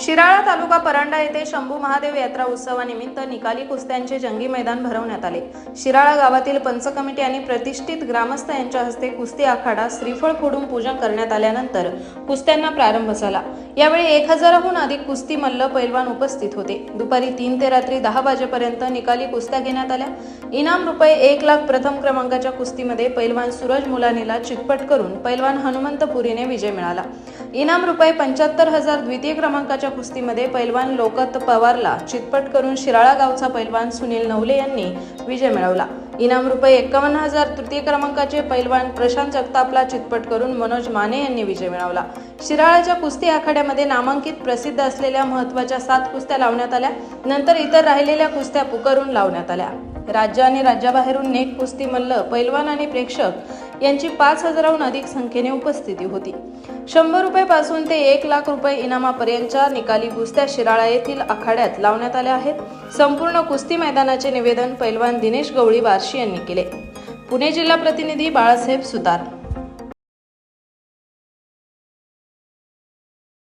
शिराळा तालुका परांडा येथे शंभू महादेव यात्रा उत्सवानिमित्त निकाली कुस्त्यांचे जंगी मैदान भरवण्यात आले. शिराळा गावातील पंच कमिटी आणि प्रतिष्ठित ग्रामस्थ यांच्या हस्ते कुस्ती आखाडा श्रीफळ फोडून पूजन करण्यात आल्यानंतर कुस्त्यांना प्रारंभ झाला. यावेळी एक हजाराहून अधिक कुस्ती मल्ल पैलवान उपस्थित होते. दुपारी तीन ते रात्री दहा वाजेपर्यंत निकाली कुस्त्या घेण्यात आल्या. इनाम रुपये एक लाख प्रथम क्रमांकाच्या कुस्तीमध्ये पैलवान सूरज मुलानीला चितपट करून पैलवान हनुमंत पुरीने विजय मिळाला. इनाम रुपये पंच्याहत्तर हजार द्वितीय क्रमांकाच्या कुस्तीमध्ये पैलवान लोकत पवारला चितपट करून शिराळा गावचा पैलवान सुनील नवले यांनी विजय मिळवला. इनाम रुपये एकावन्न हजार तृतीय क्रमांकाचे पैलवान प्रशांत जगतापला चितपट करून मनोज माने यांनी विजय मिळवला. शिराळाच्या कुस्ती आखाड्यामध्ये नामांकित प्रसिद्ध असलेल्या महत्त्वाच्या सात कुस्त्या लावण्यात आल्या. नंतर इतर राहिलेल्या कुस्त्या पुकारून लावण्यात आल्या. राज्य आणि राज्याबाहेरून नेट कुस्ती मल्ल पैलवान आणि प्रेक्षक यांची पाच हजाराहून अधिक संख्येने उपस्थिती होती. शंभर रुपये ते एक लाख रुपये इनामापर्यंतच्या निकाली कुस्त्या शिराळा येथील आखाड्यात लावण्यात आल्या आहेत. संपूर्ण कुस्ती मैदानाचे निवेदन पैलवान दिनेश गवळी बार्शी यांनी केले. पुणे जिल्हा प्रतिनिधी बाळासाहेब सुतार.